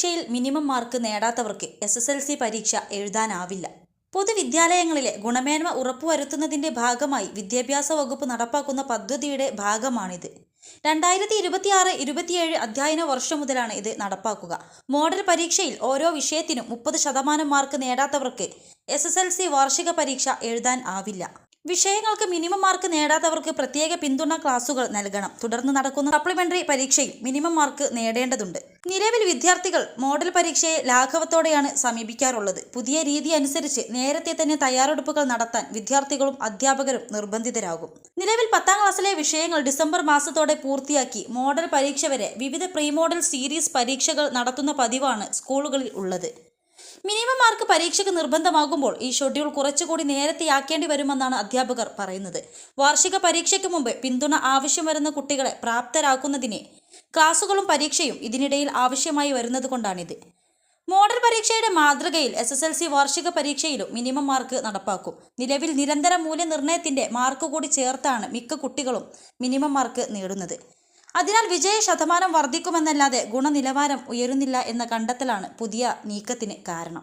പരീക്ഷയിൽ minimum mark നേടാത്തവർക്ക് S S L C പരീക്ഷ എഴുതാനാവില്ല. പൊതുവിദ്യാലയങ്ങളിലെ ഗുണമേന്മ ഉറപ്പുവരുത്തുന്നതിന്റെ ഭാഗമായി വിദ്യാഭ്യാസ വകുപ്പ് നടപ്പാക്കുന്ന പദ്ധതിയുടെ ഭാഗമാണിത്. രണ്ടായിരത്തി ഇരുപത്തിയാറ് ഇരുപത്തിയേഴ് അധ്യയന വർഷം മുതലാണ് ഇത് നടപ്പാക്കുക. മോഡൽ പരീക്ഷയിൽ ഓരോ വിഷയത്തിനും മുപ്പത് ശതമാനം മാർക്ക് നേടാത്തവർക്ക് എസ് എസ് എൽ സി വാർഷിക പരീക്ഷ എഴുതാൻ ആവില്ല. വിഷയങ്ങൾക്ക് മിനിമം മാർക്ക് നേടാത്തവർക്ക് പ്രത്യേക പിന്തുണ ക്ലാസുകൾ നൽകണം. തുടർന്ന് നടക്കുന്ന സപ്ലിമെന്ററി പരീക്ഷയിൽ മിനിമം മാർക്ക് നേടേണ്ടതുണ്ട്. നിലവിൽ വിദ്യാർത്ഥികൾ മോഡൽ പരീക്ഷയെ ലാഘവത്തോടെയാണ് സമീപിക്കാറുള്ളത്. പുതിയ രീതി അനുസരിച്ച് നേരത്തെ തന്നെ തയ്യാറെടുപ്പുകൾ നടത്താൻ വിദ്യാർത്ഥികളും അധ്യാപകരും നിർബന്ധിതരാകും. നിലവിൽ പത്താം ക്ലാസ്സിലെ വിഷയങ്ങൾ ഡിസംബർ മാസത്തോടെ പൂർത്തിയാക്കി മോഡൽ പരീക്ഷ വരെ വിവിധ പ്രീ മോഡൽ സീരീസ് പരീക്ഷകൾ നടത്തുന്ന പതിവാണ് സ്കൂളുകളിൽ ഉള്ളത്. മിനിമം മാർക്ക് പരീക്ഷയ്ക്ക് നിർബന്ധമാകുമ്പോൾ ഈ ഷെഡ്യൂൾ കുറച്ചുകൂടി നേരത്തെയാക്കേണ്ടി വരുമെന്നാണ് അധ്യാപകർ പറയുന്നത്. വാർഷിക പരീക്ഷയ്ക്ക് മുമ്പ് പിന്തുണ ആവശ്യം വരുന്ന കുട്ടികളെ പ്രാപ്തരാക്കുന്നതിന് ക്ലാസുകളും പരീക്ഷയും ഇതിനിടയിൽ ആവശ്യമായി വരുന്നത് കൊണ്ടാണിത് മോഡൽ പരീക്ഷയുടെ മാതൃകയിൽ എസ് എസ് എൽ സി വാർഷിക പരീക്ഷയിലും മിനിമം മാർക്ക് നടപ്പാക്കും. നിലവിൽ നിരന്തര മൂല്യനിർണയത്തിന്റെ മാർക്ക് കൂടി ചേർത്താണ് മിക്ക കുട്ടികളും മിനിമം മാർക്ക് നേടുന്നത്. അതിനാൽ വിജയ ശതമാനം വർദ്ധിക്കുമെന്നല്ലാതെ ഗുണനിലവാരം ഉയരുന്നില്ല എന്ന കണ്ടെത്തലാണ് പുതിയ നീക്കത്തിന് കാരണം.